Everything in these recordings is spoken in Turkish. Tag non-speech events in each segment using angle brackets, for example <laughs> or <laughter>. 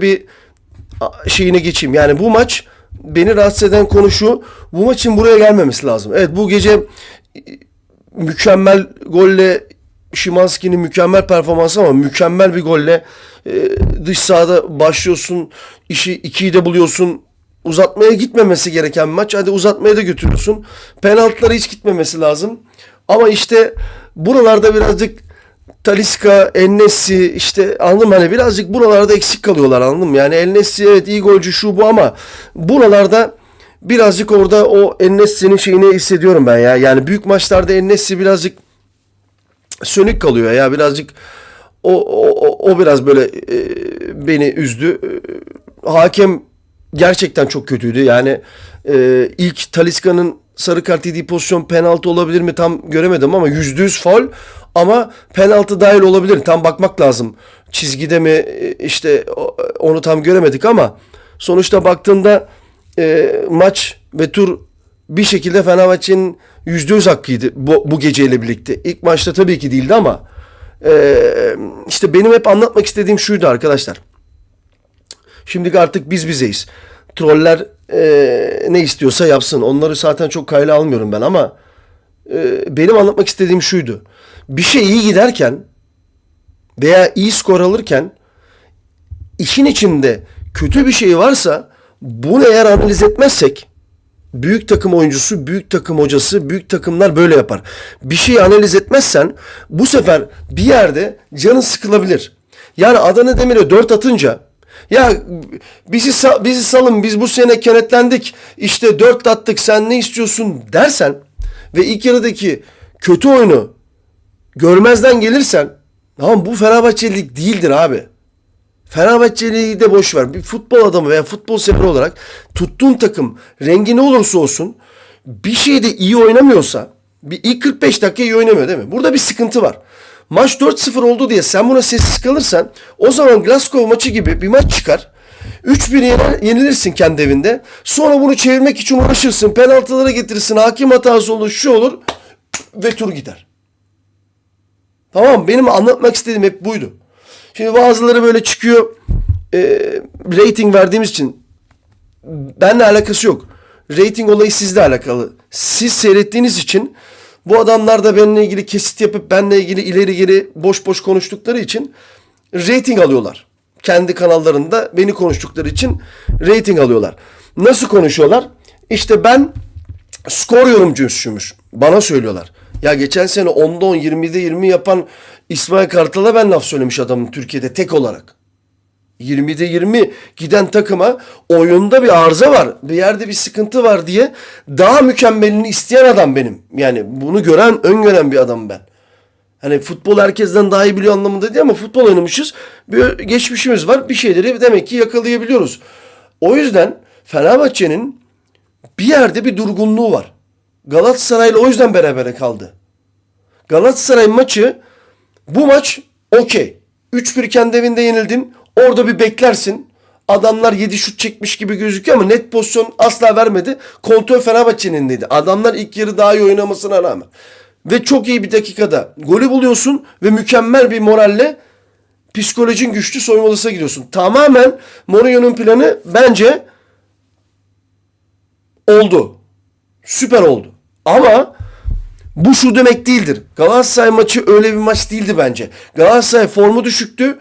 bir şeyine geçeyim. Yani bu maç beni rahatsız eden konu şu. Bu maçın buraya gelmemesi lazım. Evet bu gece mükemmel golle Şimanski'nin mükemmel performansı ama mükemmel bir golle e, dış sahada başlıyorsun. işi ikiyi de buluyorsun. Uzatmaya gitmemesi gereken maç. Hadi uzatmaya da götürüyorsun. Penaltılara hiç gitmemesi lazım. Ama işte buralarda birazcık Taliska, Ennesi işte anladın mı? Hani birazcık buralarda eksik kalıyorlar anladın mı? Yani Ennesi evet iyi golcü şu bu ama buralarda birazcık orada o Ennesi'nin şeyini hissediyorum ben ya. Yani büyük maçlarda Ennesi birazcık sönük kalıyor ya birazcık o, o, o biraz böyle e, beni üzdü. E, hakem gerçekten çok kötüydü. Yani e, ilk Taliska'nın sarı kart yediği pozisyon penaltı olabilir mi tam göremedim ama yüzde yüz faul ama penaltı dahil olabilir. Tam bakmak lazım. Çizgide mi e, işte onu tam göremedik ama sonuçta baktığında e, maç ve tur bir şekilde Fenerbahçe'nin yüzde yüz hakkıydı bu, bu geceyle birlikte. İlk maçta tabii ki değildi ama e, işte benim hep anlatmak istediğim şuydu arkadaşlar. Şimdi artık biz bizeyiz. Troller e, ne istiyorsa yapsın. Onları zaten çok kayla almıyorum ben ama e, benim anlatmak istediğim şuydu. Bir şey iyi giderken veya iyi skor alırken işin içinde kötü bir şey varsa bunu eğer analiz etmezsek büyük takım oyuncusu, büyük takım hocası, büyük takımlar böyle yapar. Bir şeyi analiz etmezsen bu sefer bir yerde canın sıkılabilir. Yani Adana Demir'e 4 atınca ya bizi bizi salın biz bu sene kenetlendik işte 4 attık sen ne istiyorsun dersen ve ilk yarıdaki kötü oyunu görmezden gelirsen tamam bu Fenerbahçelilik değildir abi. Fenerbahçeli'yi de boş ver. Bir futbol adamı veya futbol sever olarak tuttuğun takım rengi ne olursa olsun bir şeyde iyi oynamıyorsa bir ilk 45 dakika iyi oynamıyor değil mi? Burada bir sıkıntı var. Maç 4-0 oldu diye sen buna sessiz kalırsan o zaman Glasgow maçı gibi bir maç çıkar. 3-1 yener, yenilirsin kendi evinde. Sonra bunu çevirmek için uğraşırsın. Penaltılara getirirsin. Hakim hatası olur, şu olur ve tur gider. Tamam? Benim anlatmak istediğim hep buydu. Şimdi bazıları böyle çıkıyor e, rating verdiğimiz için benimle alakası yok. Rating olayı sizle alakalı. Siz seyrettiğiniz için bu adamlar da benimle ilgili kesit yapıp benimle ilgili ileri geri boş boş konuştukları için rating alıyorlar. Kendi kanallarında beni konuştukları için rating alıyorlar. Nasıl konuşuyorlar? İşte ben skor yorumcusuymuş. Bana söylüyorlar. Ya geçen sene 10'da 10, 20'de 20 yapan İsmail Kartal'a ben laf söylemiş adamım Türkiye'de tek olarak. 20'de 20 giden takıma oyunda bir arıza var. Bir yerde bir sıkıntı var diye daha mükemmelini isteyen adam benim. Yani bunu gören, öngören bir adam ben. Hani futbol herkesten daha iyi biliyor anlamında değil ama futbol oynamışız. Bir geçmişimiz var. Bir şeyleri demek ki yakalayabiliyoruz. O yüzden Fenerbahçe'nin bir yerde bir durgunluğu var. Galatasaray'la o yüzden berabere kaldı. Galatasaray maçı bu maç okey. 3-1 kendi evinde yenildin. Orada bir beklersin. Adamlar 7 şut çekmiş gibi gözüküyor ama net pozisyon asla vermedi. Kontrol Fenerbahçe'nindeydi. Adamlar ilk yarı daha iyi oynamasına rağmen. Ve çok iyi bir dakikada golü buluyorsun ve mükemmel bir moralle psikolojin güçlü soyunma odasına gidiyorsun. Tamamen Mourinho'nun planı bence oldu. Süper oldu. Ama bu şu demek değildir. Galatasaray maçı öyle bir maç değildi bence. Galatasaray formu düşüktü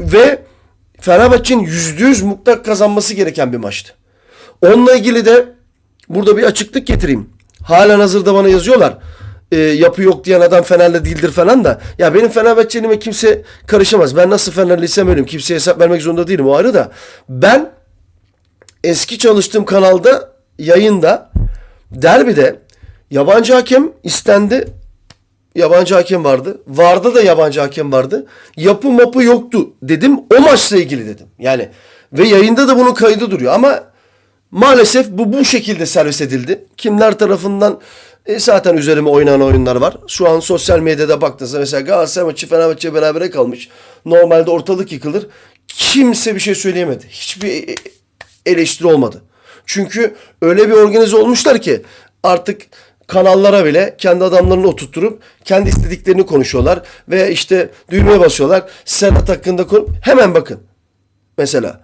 ve Fenerbahçe'nin %100 mutlak kazanması gereken bir maçtı. Onunla ilgili de burada bir açıklık getireyim. Halen hazırda bana yazıyorlar. E, yapı yok diyen adam Fenerli değildir falan da. Ya benim Fenerbahçeliğime kimse karışamaz. Ben nasıl Fenerliysem öyleyim. Kimseye hesap vermek zorunda değilim o ayrı da. Ben eski çalıştığım kanalda yayında derbide yabancı hakem istendi. Yabancı hakem vardı. Vardı da yabancı hakem vardı. Yapı mapı yoktu dedim. O maçla ilgili dedim. Yani ve yayında da bunun kaydı duruyor ama maalesef bu bu şekilde servis edildi. Kimler tarafından e, zaten üzerime oynanan oyunlar var. Şu an sosyal medyada baktığınızda mesela Galatasaray maçı Fenerbahçe berabere kalmış. Normalde ortalık yıkılır. Kimse bir şey söyleyemedi. Hiçbir e, eleştiri olmadı. Çünkü öyle bir organize olmuşlar ki artık kanallara bile kendi adamlarını oturtturup kendi istediklerini konuşuyorlar. Ve işte düğmeye basıyorlar. Serhat hakkında konu... Hemen bakın. Mesela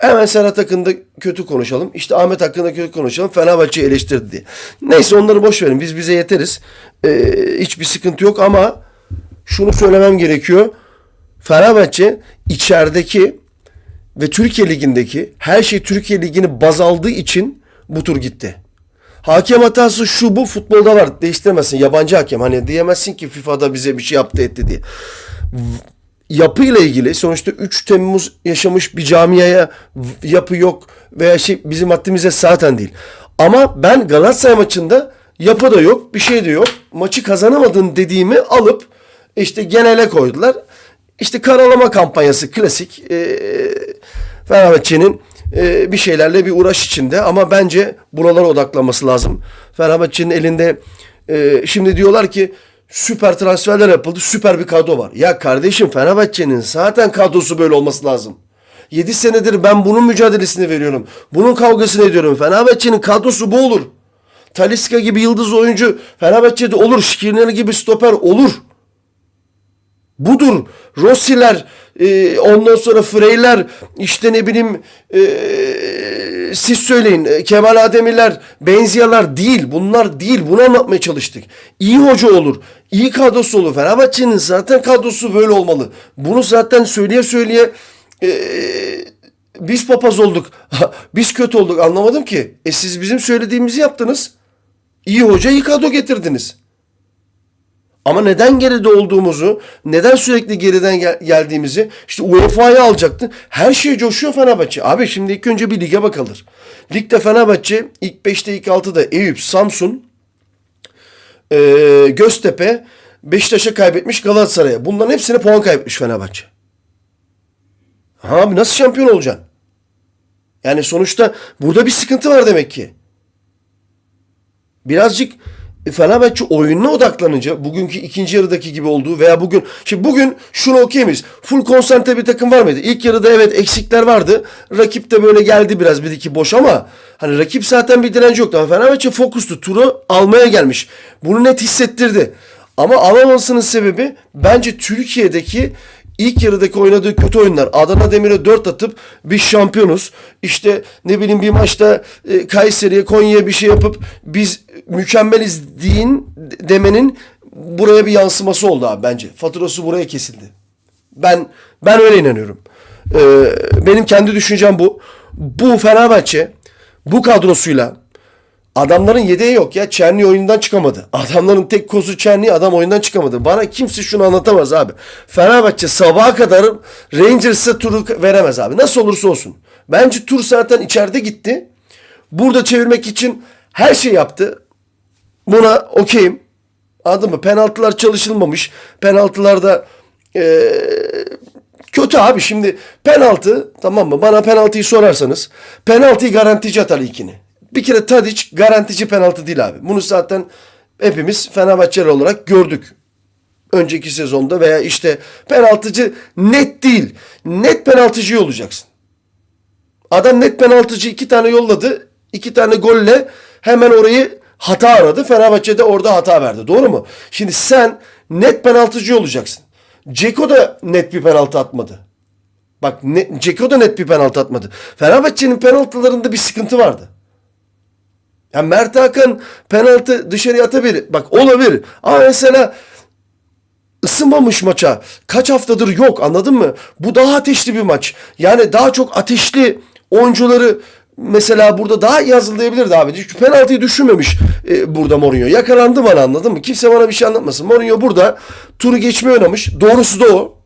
Hemen Serhat hakkında kötü konuşalım. İşte Ahmet hakkında kötü konuşalım. Fenerbahçe'yi eleştirdi diye. Neyse onları boş verin. Biz bize yeteriz. Ee, hiçbir sıkıntı yok ama şunu söylemem gerekiyor. Fenerbahçe içerideki ve Türkiye Ligi'ndeki her şey Türkiye Ligi'ni baz aldığı için bu tur gitti. Hakem hatası şu bu futbolda var. Değiştiremezsin. Yabancı hakem. Hani diyemezsin ki FIFA'da bize bir şey yaptı etti diye. Yapıyla ilgili sonuçta 3 Temmuz yaşamış bir camiaya yapı yok veya şey bizim haddimize zaten değil. Ama ben Galatasaray maçında yapı da yok, bir şey de yok. Maçı kazanamadın dediğimi alıp işte genele koydular. İşte karalama kampanyası klasik. Ee, Fenerbahçe'nin e, bir şeylerle bir uğraş içinde ama bence buralara odaklanması lazım. Fenerbahçe'nin elinde e, şimdi diyorlar ki süper transferler yapıldı, süper bir kadro var. Ya kardeşim Fenerbahçe'nin zaten kadrosu böyle olması lazım. 7 senedir ben bunun mücadelesini veriyorum. Bunun kavgasını ediyorum. Fenerbahçe'nin kadrosu bu olur. Taliska gibi yıldız oyuncu Fenerbahçe'de olur. Şikirner gibi stoper olur. Budur. Rossi'ler, e, ondan sonra Freyler, işte ne bileyim e, siz söyleyin e, Kemal Ademirler, Benziyalar değil. Bunlar değil. Bunu anlatmaya çalıştık. İyi hoca olur. iyi kadrosu olur. Fenerbahçe'nin zaten kadrosu böyle olmalı. Bunu zaten söyleye söyleye e, biz papaz olduk. <laughs> biz kötü olduk. Anlamadım ki. E siz bizim söylediğimizi yaptınız. İyi hoca, iyi kadro getirdiniz. Ama neden geride olduğumuzu, neden sürekli geriden gel- geldiğimizi, işte UEFA'yı alacaktı. Her şey coşuyor Fenerbahçe. Abi şimdi ilk önce bir lige bakılır. Ligde Fenerbahçe ilk 5'te ilk 6'da Eyüp, Samsun, eee, Göztepe, Beşiktaş'a kaybetmiş Galatasaray'a. Bunların hepsine puan kaybetmiş Fenerbahçe. Abi nasıl şampiyon olacaksın? Yani sonuçta burada bir sıkıntı var demek ki birazcık Fenerbahçe oyununa odaklanınca bugünkü ikinci yarıdaki gibi olduğu veya bugün şimdi bugün şunu okuyamayız. Full konsantre bir takım var mıydı? İlk yarıda evet eksikler vardı. Rakip de böyle geldi biraz bir iki boş ama hani rakip zaten bir direnci yoktu. Ama Fenerbahçe fokustu. Turu almaya gelmiş. Bunu net hissettirdi. Ama alamamasının sebebi bence Türkiye'deki İlk yarıdaki oynadığı kötü oyunlar. Adana Demir'e 4 atıp biz şampiyonuz. İşte ne bileyim bir maçta e, Kayseri'ye, Konya'ya bir şey yapıp biz mükemmeliz deyin demenin buraya bir yansıması oldu abi bence. Faturası buraya kesildi. Ben ben öyle inanıyorum. Ee, benim kendi düşüncem bu. Bu Fenerbahçe bu kadrosuyla Adamların yedeği yok ya. Çerni oyundan çıkamadı. Adamların tek kozu Çerni adam oyundan çıkamadı. Bana kimse şunu anlatamaz abi. Fenerbahçe sabaha kadar Rangers'a turu veremez abi. Nasıl olursa olsun. Bence tur zaten içeride gitti. Burada çevirmek için her şey yaptı. Buna okeyim. Anladın mı? Penaltılar çalışılmamış. Penaltılarda eee Kötü abi şimdi penaltı tamam mı? Bana penaltıyı sorarsanız penaltıyı garantici atar ilkini. Bir kere Tadic garantici penaltı değil abi. Bunu zaten hepimiz Fenerbahçeli olarak gördük. Önceki sezonda veya işte penaltıcı net değil. Net penaltıcı olacaksın. Adam net penaltıcı iki tane yolladı. iki tane golle hemen orayı hata aradı. Fenerbahçe de orada hata verdi. Doğru mu? Şimdi sen net penaltıcı olacaksın. Ceko da net bir penaltı atmadı. Bak ne, Ceko da net bir penaltı atmadı. Fenerbahçe'nin penaltılarında bir sıkıntı vardı. Ya Mert Hakan penaltı dışarıya atabilir. Bak olabilir. Ama mesela ısınmamış maça. Kaç haftadır yok anladın mı? Bu daha ateşli bir maç. Yani daha çok ateşli oyuncuları mesela burada daha iyi hazırlayabilirdi abi. Çünkü penaltıyı düşünmemiş e, burada Mourinho. Yakalandı bana anladın mı? Kimse bana bir şey anlatmasın. Mourinho burada turu geçme oynamış. Doğrusu da o.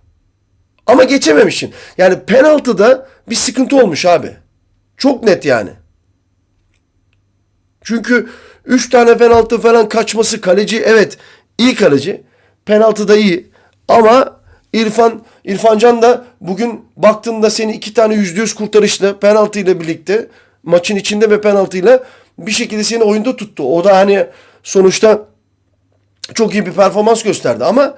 Ama geçememişsin. Yani penaltıda bir sıkıntı olmuş abi. Çok net yani. Çünkü 3 tane penaltı falan kaçması kaleci evet iyi kaleci. Penaltı da iyi. Ama İrfan İrfan Can da bugün baktığında seni iki tane yüzde yüz kurtarışla penaltıyla birlikte maçın içinde ve penaltıyla bir şekilde seni oyunda tuttu. O da hani sonuçta çok iyi bir performans gösterdi ama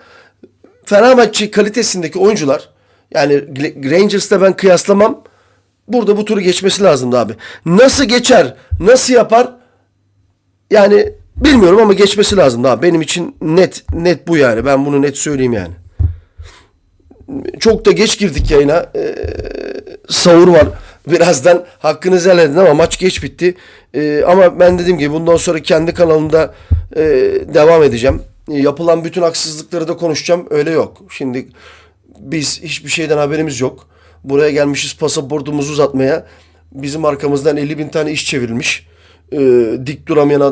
Fenerbahçe kalitesindeki oyuncular yani Rangers'la ben kıyaslamam. Burada bu turu geçmesi lazımdı abi. Nasıl geçer? Nasıl yapar? Yani bilmiyorum ama geçmesi lazım abi. Benim için net net bu yani. Ben bunu net söyleyeyim yani. Çok da geç girdik yayına. Ee, sahur var. <laughs> birazdan hakkınızı helal edin ama maç geç bitti. Ee, ama ben dediğim gibi bundan sonra kendi kanalımda e, devam edeceğim. E, yapılan bütün haksızlıkları da konuşacağım. Öyle yok. Şimdi biz hiçbir şeyden haberimiz yok. Buraya gelmişiz pasaportumuzu uzatmaya. Bizim arkamızdan 50 bin tane iş çevrilmiş. Ee, dik duramayan adam